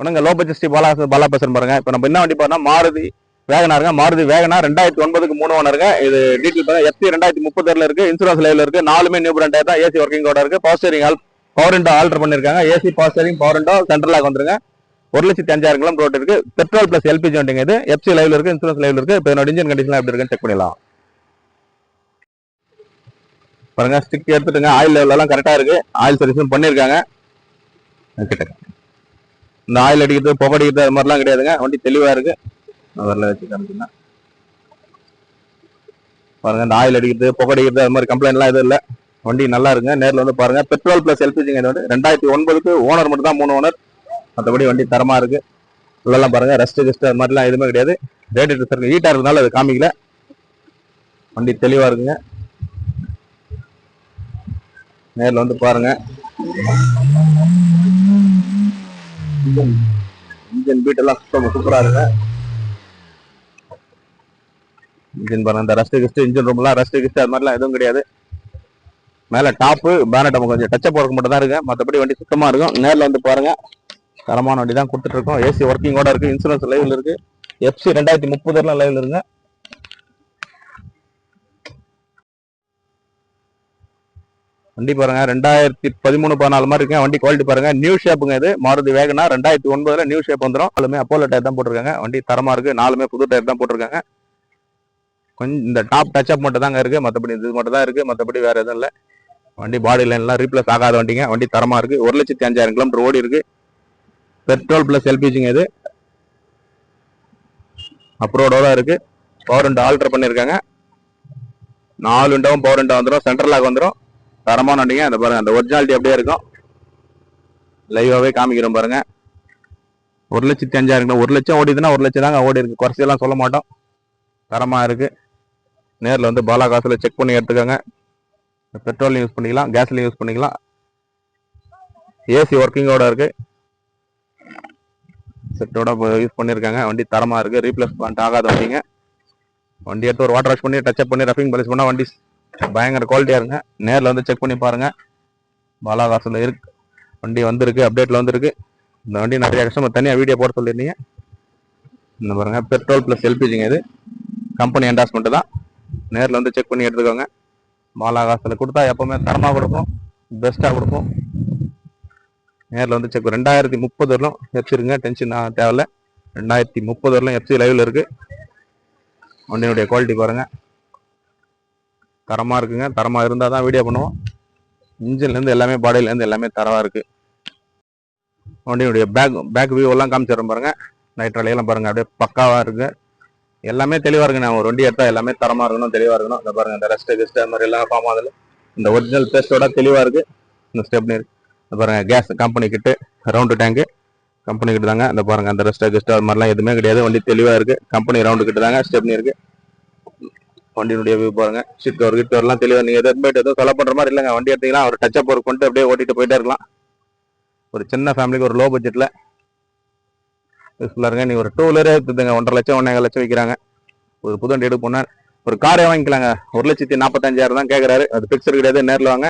உனங்க low budget Bala Bala பேசுறேன் பாருங்க. இப்போ நம்ம என்ன வண்டி பார்த்தா மாருதி வேகனாருங்க மாருதி வேகனா ரெண்டாயிரத்தி ஒன்பதுக்கு மூணு ஓனருங்க இது டீட்டெயில் பாருங்க. எஃப்சி ரெண்டாயிரத்தி முப்பதுல இருக்கு. இன்சூரன்ஸ் லைவ்ல இருக்கு. நாலுமே நியூ பிராண்ட் தான் ஏசி ஒர்க்கிங்கோட இருக்கு. Power steering all power window alter பண்ணிருக்காங்க. AC power steering power window central வந்துருங்க. ஒரு லட்சத்தி அஞ்சாயிரம் கிலோமீட்டர் ரோட் இருக்கு. பெட்ரோல் பிளஸ் எல்பிஜி வண்டிங்க இது. எஃப்சி லைவ்ல இருக்கு. இன்சூரன்ஸ் லைவ்ல இருக்கு. இப்போ என்னோட இன்ஜின் கண்டிஷன் எப்படி இருக்குன்னு செக் பண்ணிடலாம். பாருங்க. ஸ்டிக் எடுத்துட்டுங்க. ஆயில் லெவல் எல்லாம் கரெக்டா இருக்கு. ஆயில் சர்வீஸும் பண்ணிருக்காங்க. கிட்ட இந்த ஆயில் அடிக்கிறது புகை அடிக்கிறது அது மாதிரிலாம் கிடையாதுங்க. வண்டி தெளிவாக இருக்கு. அதில் வச்சு காமிச்சுன்னா பாருங்க இந்த ஆயில் அடிக்கிறது புகை அடிக்கிறது அது மாதிரி கம்ப்ளைண்ட்லாம் எதுவும் இல்லை. வண்டி நல்லா இருக்குங்க. நேரில் வந்து பாருங்க. பெட்ரோல் பிளஸ் எல்பிஜிங்க இது வந்து ரெண்டாயிரத்தி ஒன்பதுக்கு ஓனர் மட்டும் தான் மூணு ஓனர் மற்றபடி வண்டி தரமாக இருக்கு. உள்ளெல்லாம் பாருங்க ரெஸ்ட் கெஸ்ட் அது மாதிரிலாம் எதுவுமே கிடையாது. ரேட்டு சார் ஹீட்டாக இருக்கிறதுனால அது காமிக்கல. வண்டி தெளிவாக இருக்குங்க. நேரில் வந்து பாருங்க. இன்ஜின் பீட் எல்லாம் சுத்தம் சூப்பரா இருக்கு. இன்ஜின் பாருங்க அந்த ரஸ்ட் கிஸ்ட் இன்ஜின் ரூம்லாம் ரஸ்ட் கிஸ்ட் அது மாதிரிலாம் எதுவும் கிடையாது. மேல டாப்பு பேனட் நம்ம கொஞ்சம் டச்சப் ஒர்க் மட்டும் தான் இருக்கு. மற்றபடி வண்டி சுத்தமா இருக்கும். நேரில் வந்து பாருங்க. தரமான வண்டி தான் கொடுத்துட்ருக்கோம் ஏசி ஒர்க்கிங்கோட இருக்கு. இன்சூரன்ஸ் லைவில் இருக்கு. எஃப்சி ரெண்டாயிரத்தி முப்பதுலாம் லைவில் இருங்க வண்டி பாருங்க ரெண்டாயிரத்தி பதிமூணு பதினாலு மாதிரி இருக்கு வண்டி குவாலிட்டி பாருங்க. நியூ ஷேப்புங்க இது. மாறுதி வேகனா ரெண்டாயிரத்தி ஒன்பதுல நியூ ஷேப் வந்துடும் நாலுமே அப்போலோ டயர் தான் போட்டிருக்காங்க. வண்டி தரமா இருக்கு. நாலுமே புது டயர் தான் போட்டிருக்காங்க. கொஞ்சம் இந்த டாப் டச்சப் மட்டும் தாங்க இருக்கு. மற்றபடி இது மட்டும் தான் இருக்கு. மற்றபடி வேற எதுவும் இல்லை. வண்டி பாடி லைன்லாம் ரீப்ளேஸ் ஆகாத வண்டிங்க. வண்டி தரமா இருக்கு. ஒரு லட்சத்தி அஞ்சாயிரம் கிலோமீட்டர் ஓடி இருக்கு. பெட்ரோல் பிளஸ் எல்பிஜிங்க இது. அப்ரோடோட இருக்கு. பவர் ரெண்டு ஆல்டர் பண்ணியிருக்காங்க நாலு விண்டோவும் பவர் விண்டோ வந்துடும் சென்ட்ரலாக வந்துடும் தரமான வண்டிங்க. அந்த பாருங்கள் அந்த ஒரிஜினாலிட்டி அப்படியே இருக்கும். லைவாகவே காமிக்கிறோம் பாருங்கள் ஒரு லட்சத்தி அஞ்சாயிரம் கிலோ ஒரு லட்சம் ஓடிதுன்னா ஒரு லட்சம் தாங்க ஓடி இருக்கு குறைச்செல்லாம் சொல்ல மாட்டோம். தரமாக இருக்குது நேரில் வந்து பாலா காசில் செக் பண்ணி எடுத்துக்கோங்க. பெட்ரோல் யூஸ் பண்ணிக்கலாம். கேஸ்லையும் யூஸ் பண்ணிக்கலாம். ஏசி ஒர்க்கிங்கோட இருக்குது செட்டோட யூஸ் பண்ணியிருக்காங்க வண்டி தரமாக இருக்குது ரீப்ளேஸ்மெண்ட் ஆகாத வண்டிங்க. வண்டி எடுத்து ஒரு வாட்டர் வாஷ் பண்ணி டச்சப் பண்ணி ரஃபிங் பாலிஷ் பண்ணால் வண்டி பயங்கர குவாலிட்டியாக இருங்க. நேரில் வந்து செக் பண்ணி பாருங்கள் பாலாகாசில் இருக்கு. வண்டி வந்திருக்கு அப்டேட்டில் வந்திருக்கு. இந்த வண்டி நிறைய கஸ்டமர் தனியாக வீடியோ போட சொல்லியிருந்தீங்க. இந்த பாருங்கள் பெட்ரோல் ப்ளஸ் எல்பிஜிங்க இது. கம்பெனி அண்டாஸ்மெண்ட்டு தான். நேரில் வந்து செக் பண்ணி எடுத்துக்கோங்க. பாலாகாசில் கொடுத்தா எப்போவுமே தரமாக கொடுப்போம். பெஸ்ட்டாக கொடுப்போம். நேரில் வந்து செக் ரெண்டாயிரத்தி முப்பது வரலும் எஃப்சி இருக்குங்க. டென்ஷன் தேவையில்ல. ரெண்டாயிரத்தி முப்பது வரலும் எஃப்சி லைவில் இருக்குது வண்டியினுடைய குவாலிட்டி பாருங்கள் தரமாக இருக்குங்க. தரமாக இருந்தால் தான் வீடியோ பண்ணுவோம். இன்ஜின்லேருந்து எல்லாமே பாடியிலேருந்து எல்லாமே தரவாக இருக்குது வண்டியினுடைய பேக் பேக் வியூவெல்லாம் எல்லாம் பாருங்கள் நைட் எல்லாம் பாருங்கள் அப்படியே பக்காவாக இருக்குது எல்லாமே தெளிவாக இருக்குங்க. நான் ஒரு வண்டி எடுத்தால் எல்லாமே தரமாக இருக்கணும் தெளிவாக இருக்கணும். இந்த பாருங்கள் இந்த ரெஸ்ட் கெஸ்ட் அது மாதிரி எல்லாம் ஃபார்ம் ஆகுது இந்த ஒரிஜினல் பேஸ்டோட தெளிவாக இருக்குது இந்த ஸ்டெப்னி இருக்கு. இந்த gas company kit round tank company கிட்ட தாங்க. இந்த பாருங்கள் அந்த ரெஸ்ட் கெஸ்ட் அது மாதிரிலாம் எதுவுமே கிடையாது. வண்டி தெளிவாக இருக்குது கம்பெனி ரவுண்டு கிட்ட தாங்க ஸ்டெப்னி இருக்கு. வண்டியினுடைய வியூ பாருங்க. சீட் கவர் கிட் கவர்லாம் தெளிவாக நீங்கள் எதாவது போயிட்டு எதுவும் செலவு பண்ணுற மாதிரி இல்லைங்க. வண்டி எடுத்தீங்கன்னா ஒரு டச்சப் ஒர்க் கொண்டு அப்படியே ஓட்டிட்டு போயிட்டே இருக்கலாம். ஒரு சின்ன ஃபேமிலிக்கு ஒரு லோ பட்ஜெட்டில் யூஸ்ஃபுல்லாக இருங்க. நீ ஒரு டூ வீலரே எடுத்துங்க ஒன்றரை லட்சம் ஒன்றரை லட்சம் விற்கிறாங்க ஒரு புது வண்டி எடுக்க ஒரு காரே வாங்கிக்கலாங்க. ஒரு லட்சத்தி நாற்பத்தஞ்சாயிரம் தான் கேட்குறாரு அது பிக்சர் கிடையாது நேரில் வாங்க.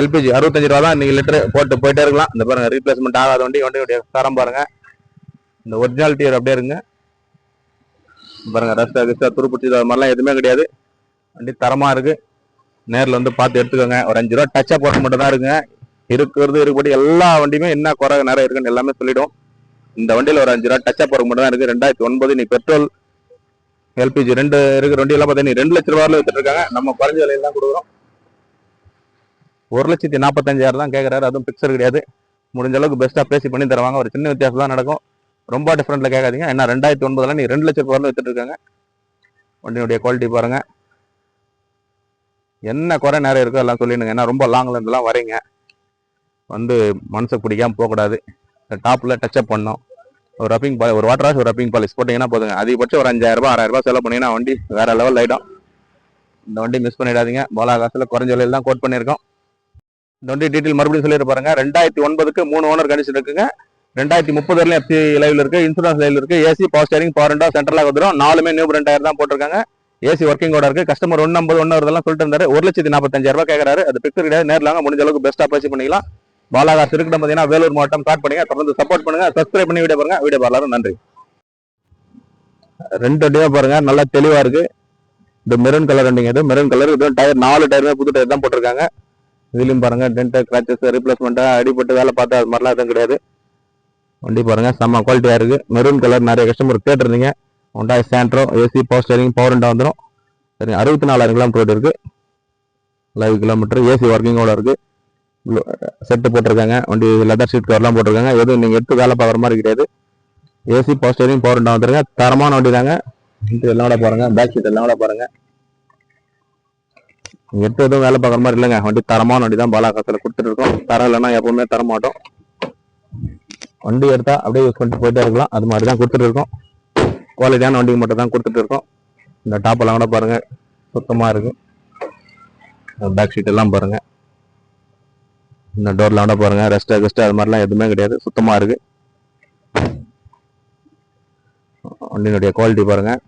எல்பிஜி அறுபத்தஞ்சு ரூபா தான் நீங்கள் லிட்டர் போட்டு போயிட்டே இருக்கலாம். இந்த பாருங்க ரீப்ளேஸ்மெண்ட் ஆகாத வண்டி. வண்டியுடைய தரம் பாருங்க. இந்த ஒரிஜினாலிட்டி அப்படியே இருங்க. பாருங்க ரஸ்டா கிஸ்டா துருப்பிடிச்சது அது மாதிரிலாம் எதுவுமே கிடையாது. வண்டி தரமாக இருக்கு. நேரில் வந்து பார்த்து எடுத்துக்கோங்க. ஒரு அஞ்சு ரூபா டச்சப் ஒர்க் மட்டும் தான் இருக்குங்க. இருக்கிறது இருக்கப்படி எல்லா வண்டியுமே என்ன குறை நிறைய இருக்குன்னு எல்லாமே சொல்லிடும் இந்த வண்டியில் ஒரு அஞ்சு ரூபா டச்சப் ஒர்க் மட்டும் தான் இருக்குது ரெண்டாயிரத்தி ஒன்பது நீ பெட்ரோல் எல்பிஜி ரெண்டு இருக்கிற வண்டியெல்லாம் பார்த்தீங்கன்னா ரெண்டு லட்ச ரூபாயில வித்துட்டு இருக்காங்க. நம்ம குறைஞ்ச விலையில தான் கொடுக்குறோம். ஒரு லட்சத்தி நாற்பத்தஞ்சாயிரம் தான் கேட்குறாரு அதுவும் பிக்சர் கிடையாது. முடிஞ்ச அளவுக்கு பெஸ்ட்டாக பேசி பண்ணி தருவாங்க. ஒரு சின்ன வித்தியாசம் தான் நடக்கும். ரொம்ப டிஃப்ரெண்டில் கேட்காதீங்க. ஏன்னா ரெண்டாயிரத்தி ஒன்பதில் நீ ரெண்டு லட்ச ரூபாயில வித்துட்டு இருக்காங்க வண்டியினுடைய குவாலிட்டி பாருங்க. என்ன குறை நேரம் இருக்கோ எல்லாம் சொல்லிடுங்க. ஏன்னா ரொம்ப லாங்ல இருந்தெல்லாம் வரீங்க வந்து மனசுக்கு பிடிக்காமல் போகக்கூடாது. டாப்பில் டச்சப் பண்ணோம். ஒரு ரப்பிங் பாலி ஒரு வாட்டர் வாஷ் ஒரு ரப்பிங் பாலிஸ் போட்டிங்கன்னா போதுங்க. அதிகபட்சம் ஒரு அஞ்சாயிரரூபா ரூபாய் ஆறாயிரம் செலவு பண்ணிங்கன்னா வண்டி வேறு லெவல் ஆயிடும். இந்த வண்டி மிஸ் பண்ணிடாதீங்க. போலா காசில் குறைஞ்ச விலையில் தான் கோட் பண்ணியிருக்கோம். இந்த வண்டி டீட்டெயில் மறுபடியும் சொல்லிட்டு பாருங்கள் ரெண்டாயிரத்தி ஒன்பதுக்கு மூணு ஓனர் கண்டிஷன் இருக்குங்க. ரெண்டாயிரத்தி முப்பது வரலையும் எஃப்சி லைவ்ல இருக்கு இன்சூரன்ஸ் லைவ்ல இருக்கு. AC power steering power window சென்ட்ரலாக வந்துடும் நாலுமே நியூ பிராண்ட் டயர் தான் போட்டிருக்காங்க. ஏசி ஒர்க்கிங்கோட இருக்கு. கஸ்டமர் ஒன்று ஐம்பது ஒன்று வருதெல்லாம் சொல்லிட்டு இருந்தாரு. ஒரு லட்சத்தி நாற்பத்தஞ்சாயிரம் ரூபாய் கேட்கறாரு அது பிக்சர் கிடையாது. நேரில் வாங்க முடிஞ்ச அளவுக்கு பெஸ்ட்டாக பேசி பண்ணிக்கலாம். பாலாகா திருக்கிடம் பார்த்தீங்கன்னா வேலூர் மாவட்டம் ஸ்டார்ட் பண்ணுங்க தொடர்ந்து சப்போர்ட் பண்ணுங்க. சப்ஸ்கிரைப் பண்ணி வீடியோ பாருங்க. வீடியோ பார்க்கலாம் நன்றி. ரெண்டு வண்டியுமே பாருங்க. நல்லா தெளிவா இருக்கு. இந்த மெரூன் கலர் வண்டிங்க இது மெரூன் கலர் இது டயர் நாலு டயருமே புது டயர் தான் போட்டிருக்காங்க. இதுலயும் பாருங்க டென்ட் கிராச்சஸ் ரீப்ளேஸ்மெண்ட்டாக அடிபட்டு வேலை பார்த்து அது மாதிரிலாம் எதுவும் கிடையாது. வண்டி பாருங்கள் செம்ம குவாலிட்டியாக இருக்குது மெரூன் கலர் நிறைய கஸ்டமர் கேட்டிருந்தீங்க. Hyundai Santro AC power steering power ரெண்டாக வந்துடும் சரி அறுபத்தி நாலாயிரம் கிலோமீட்டர் ரோடு இருக்கு. லைவ் கிலோமீட்டர் ஏசி ஒர்க்கிங்கோட இருக்குது செட்டு போட்டிருக்காங்க. வண்டி லெதர் ஷீட் கவர்லாம் போட்டிருக்காங்க. எதுவும் நீங்கள் எடுத்து வேலை பார்க்குற மாதிரி கிடையாது. ஏசி பவர் ஸ்டேரிங் பவர் ரெண்டாக வந்துருங்க. தரமான வண்டி தாங்க. இது எல்லாம் கூட பாருங்கள் பேக் சீட் எல்லாம் கூட பாருங்கள் எடுத்து எதுவும் வேலை பார்க்குற மாதிரி இல்லைங்க. வண்டி தரமான வண்டி தான் பாலாகாசில் கொடுத்துட்டு இருக்கோம். தரம் இல்லைன்னா எப்பவுமே தர மாட்டோம் வண்டி எடுத்தால் அப்படியே யூஸ் பண்ணிட்டு போயிட்டே இருக்கலாம். அது மாதிரி தான் கொடுத்துட்டு இருக்கோம். குவாலிட்டியான வண்டிக்கு மட்டும் தான் கொடுத்துட்டு இருக்கோம். இந்த டாப்பெல்லாம் கூட பாருங்கள் சுத்தமாக இருக்குது பேக் ஷீட் எல்லாம் பாருங்கள் இந்த டோர்லாம் கூட பாருங்கள் ரெஸ்ட்டாக கெஸ்ட்டு அது மாதிரிலாம் எதுவுமே கிடையாது. சுத்தமாக இருக்குது வண்டியினுடைய குவாலிட்டி பாருங்கள்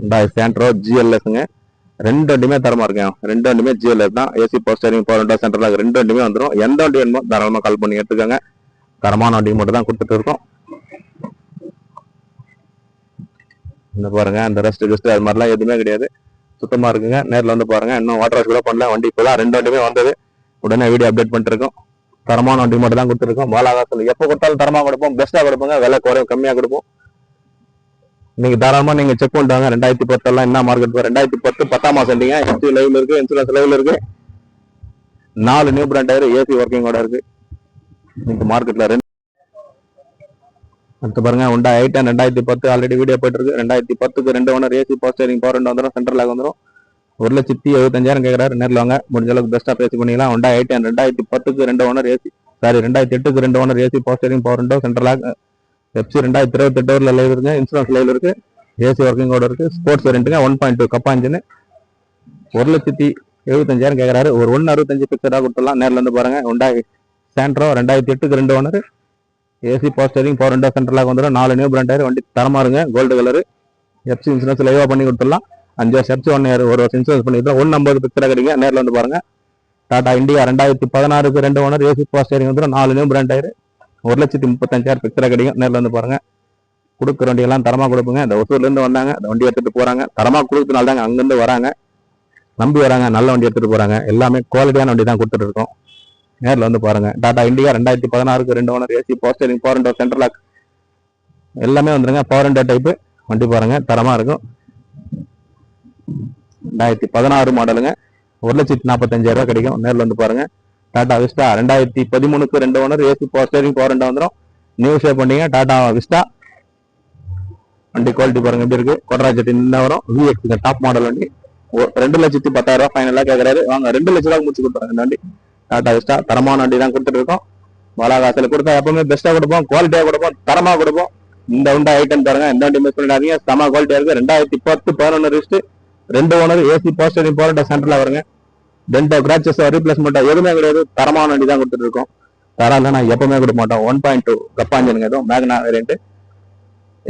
ஹுண்டாய் சாண்ட்ரோ ஜிஎல்எஸ்ங்க ரெண்டு வண்டியுமே தரமா இருக்கேன். ரெண்டு வண்டியுமே லைஃப் தான் AC power steering power window ரெண்டு வண்டியுமே வந்துடும் எந்த வண்டி வேணுமோ தாராளமாக கால் பண்ணி எடுத்துக்கோங்க. தரமான வண்டி மட்டும் தான் கொடுத்துட்டு இருக்கோம். இந்த பாருங்க அந்த ரெஸ்ட் கெஸ்ட் அது மாதிரிலாம் எதுவுமே கிடையாது. சுத்தமா இருக்குங்க. நேரில் வந்து பாருங்க இன்னும் வாட்டர் வாஷ் கூட பண்ணல. வண்டி இப்போதான் ரெண்டு வண்டியுமே வந்தது. உடனே வீடியோ அப்டேட் பண்ணிருக்கோம் தரமான வண்டி மட்டும் தான் கொடுத்துருக்கோம் பாலாகாசல் எப்போ கொடுத்தாலும் தரமாக கொடுப்போம். பெஸ்ட்டாக கொடுப்போங்க. விலை குறையும் கம்மியாக கொடுப்போம். நீங்க தாராளமா நீங்க செக் பண்ணிட்டாங்க. ரெண்டாயிரத்தி பத்தெல்லாம் என்ன மார்க்கெட் ரெண்டாயிரத்தி பத்து பத்தாம் மாசம் இல்லைங்க. என்சி இருக்கு இன்சூரன்ஸ் லைவ்ல இருக்கு. நாலு நியூ பிராண்ட் டயர் ஏசி ஒர்க்கிங்கோட இருக்கு. இந்த மார்க்கெட்ல ரெண்டு அடுத்து பாருங்க உண்டா ஐட்டன் ரெண்டாயிரத்தி பத்து ஆல்ரெடி வீடியோ போயிட்டு இருக்கு. ரெண்டாயிரத்தி பத்துக்கு ரெண்டு ஓனர் ஏசி போஸ்டரிங் பவர் ரெண்டு வந்துடும் சென்ட்ரல் வந்துடும் ஒரு லட்சத்தி எழுபத்தஞ்சாயிரம் கேட்கறாரு நேரில் வாங்க. முடிஞ்ச அளவுக்கு பெஸ்ட்டாக பேசி பண்ணிக்கலாம். உண்டா ஐட்டன் ரெண்டாயிரத்தி பத்துக்கு ரெண்டு ஓனர் ஏசி சாரி ரெண்டாயிரத்தி எட்டுக்கு ரெண்டு ஓனர் ஏசி போஸ்டரிங் பவர் ரெண்டோ சென்ட்ரலாக எஃப்சி ரெண்டாயிரத்தி இருபத்தி எட்டு லைவ் இருக்குங்க இன்சூரன்ஸ் லைவ் இருக்கு. ஏசி ஒர்க்கிங்கோட இருக்கு. ஸ்போர்ட்ஸ் ரெண்டுங்க ஒன் பாயிண்ட் டூ கப்பா ஒரு லட்சத்தி எழுபத்தஞ்சாயிரம் கேட்குறாரு ஒரு ஒன்று அறுபத்தஞ்சு பிக்சராக கொடுத்துடலாம். நேரில் வந்து பாருங்க. உண்டா சாண்ட்ரோ ரெண்டாயிரத்தி எட்டுக்கு ரெண்டு ஓனர் ஏசி போஸ்டரிங் பவர் ரெண்டோ சென்ட்ரலாக வந்துடும் நாலு நியூ பிராண்ட் டயர் வண்டி தரமா இருங்க. கோல்டு கலர் எஃப்சி இன்சூரன்ஸ் லைவாக பண்ணி கொடுத்துடலாம். அஞ்சு வருஷம் எப்சி ஒன் இயர் ஒரு வருஷம் இன்சூரன்ஸ் பண்ணிக்கலாம் ஒன்று ஐம்பது பிக்சராக கிடைங்க நேரில் வந்து பாருங்க. டாடா இந்தியா ரெண்டாயிரத்தி பதினாறுக்கு ரெண்டு ஓனர் ஏசி போஸ்டரிங் வந்துடும் நாலு நியூ பிராண்ட் டயர் ஒரு லட்சத்தி முப்பத்தஞ்சாயிரம் பிக்சராக கிடைக்கும். நேரில் வந்து பாருங்கள் கொடுக்குற வண்டியெல்லாம் தரமாக கொடுப்புங்க. இந்த ஒசூர்லேருந்து வந்தாங்க. இந்த வண்டி எடுத்துகிட்டு போகிறாங்க தரமாக கொடுக்குறதுனால தாங்க அங்கேருந்து வராங்க. நம்பி வராங்க. நல்ல வண்டி எடுத்துகிட்டு போகிறாங்க எல்லாமே குவாலிட்டியான வண்டி தான் கொடுத்துட்டு இருக்கோம். நேரில் வந்து பாருங்க. டாடா இண்டியா ரெண்டாயிரத்தி பதினாறுக்கு ரெண்டு owner AC power steering power window central lock எல்லாமே வந்துருங்க. பவர் விண்டோ டைப்பு வண்டி பாருங்கள் தரமாக இருக்கும். ரெண்டாயிரத்தி பதினாறு மாடலுங்க ஒரு லட்சத்தி நாற்பத்தஞ்சாயிரம் கிடைக்கும். நேரில் வந்து பாருங்கள் டாடா விஸ்டா. ரெண்டாயிரத்தி பதிமூணுக்கு ரெண்டு ஓனர் ஏசி போஸ்டரிங் பவர் ரெண்டு வந்துடும் நியூ ஷேப் பண்ணீங்க டாடா விஸ்டா. வண்டி குவாலிட்டி பாருங்க எப்படி இருக்கு? கொடராஜெட் இந்த வரும். விஎக்ஸ் டாப் மாடல் வண்டி. ரெண்டு லட்சத்தி பத்தாயிரம் ரூபாய் ஃபைனலாக கேட்கறாரு வாங்க ரெண்டு லட்ச ரூபாய் முடிச்சு கொடுத்துறாங்க இந்த வண்டி. டாடா விஸ்டா தரமான வண்டி தான் கொடுத்துட்டு இருக்கோம் பாலாகாசில் கொடுத்தா எப்பவுமே பெஸ்டா கொடுப்போம் குவாலிட்டியா கொடுப்போம் தரமா கொடுப்போம். இந்த உண்டா ஐட்டம் பாருங்க இந்த வண்டி மிஸ் பண்ணிடாதீங்க. செம குவாலிட்டியா இருக்கு. ரெண்டாயிரத்தி பத்து பதினொன்று ரிஸ்ட் ரெண்டு ஓனர் ஏசி போஸ்டரிங் போராட்ட சென்டர்ல வருங்க. டென்டோ கிராச்சஸ் ரீப்ளேஸ்மெண்ட் எதுவுமே கிடையாது. தரமான வண்டி தான் கொடுத்துட்டு இருக்கோம் தரம் நான் எப்பவுமே கொடுக்க மாட்டோம். ஒன் பாயிண்ட் டூ கப்பாஞ்சனுங்க எதுவும் மேக்னா வேரியன்ட்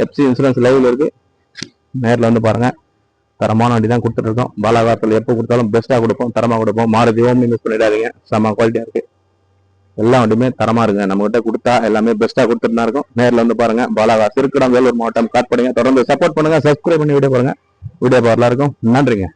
எஃப்சி இன்சூரன்ஸ் லைவ்ல இருக்கு. நேரில் வந்து பாருங்க. தரமான வண்டி தான் கொடுத்துட்டு இருக்கோம் பாலாகாரத்தில் எப்போ கொடுத்தாலும் பெஸ்ட்டாக கொடுப்போம். தரமாக கொடுப்போம். மாறுதி ஓம் மிஸ் பண்ணிடாதீங்க. செம்ம குவாலிட்டியாக இருக்கு. எல்லா வண்டியுமே தரமா இருக்குங்க. நம்ம கிட்ட கொடுத்தா எல்லாமே பெஸ்ட்டாக கொடுத்துட்டு தான் இருக்கும். நேரில் வந்து பாருங்க. பாலாகா திருக்கடம் வேலூர் மாவட்டம் காட்படிங்க. தொடர்ந்து சப்போர்ட் பண்ணுங்க. சப்ஸ்கிரைப் பண்ணி வீடியோ பாருங்க. வீடியோ பார்க்கலாம் இருக்கும் நன்றிங்க.